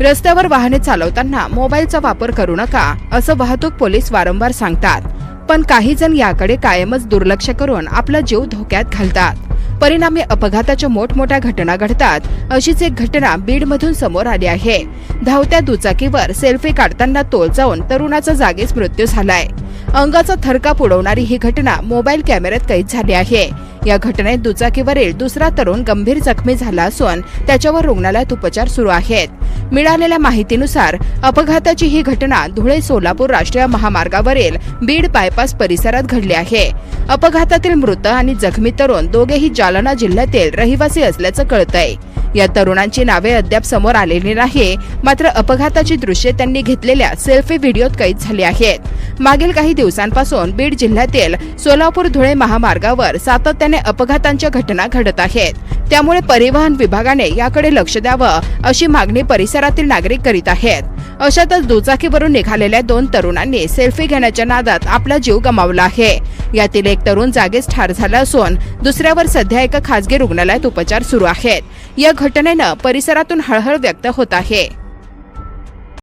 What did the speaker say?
रस्त्यावर वाहने चालवताना मोबाईलचा वापर करू नका असं वाहतूक पोलीस वारंवार सांगतात. पण काही जण याकडे कायमच दुर्लक्ष करून आपला जीव धोक्यात घालतात. परिणामी अपघाताच्या मोठमोठ्या घटना घडतात अशीच एक घटना बीडमधून समोर आली आहे. धावत्या दुचाकीवर सेल्फी काढताना तोल जाऊन तरुणाचा जागीच मृत्यू झालाय. अंगाचा थरकाप उडवणारी ही घटना मोबाईल कॅमेऱ्यात कैद झाली आहे. या घटनेत दुचाकीवरील दुसरा तरुण गंभीर जखमी झाला असून त्याच्यावर रुग्णालयात उपचार सुरू आहेत. मिळालेल्या माहितीनुसार अपघाताची ही घटना धुळे सोलापूर राष्ट्रीय महामार्गावरील बीड बायपास परिसरात घडली आहे. अपघातातील मृत आणि जखमी तरुण दोघेही जालना जिल्ह्यातील रहिवासी असल्याचं कळतंय. या तरुणांची नावे अद्याप समोर आलेली नाही मात्र अपघाताची दृश्ये त्यांनी घेतलेल्या सेल्फी व्हिडिओत कैद झाली आहेत. मागील काही दिवसांपासून बीड जिल्ह्यातील सोलापूर धुळे महामार्गावर सातत्याने अपघातांच्या घटना घडत आहेत. त्यामुळे परिवहन विभागाने याकडे लक्ष द्यावं अशी मागणी परिसरातील नागरिक करीत आहेत. अशातच दुचाकीवरून निघालेल्या दोन तरुणांनी सेल्फी घेण्याच्या नादात आपला जीव गमावला आहे. यातील एक तरुण जागीच ठार झाला असून दुसऱ्यावर सध्या एका खासगी रुग्णालयात उपचार सुरू आहेत. या घटनेनं परिसरातून हळहळ व्यक्त होत आहे.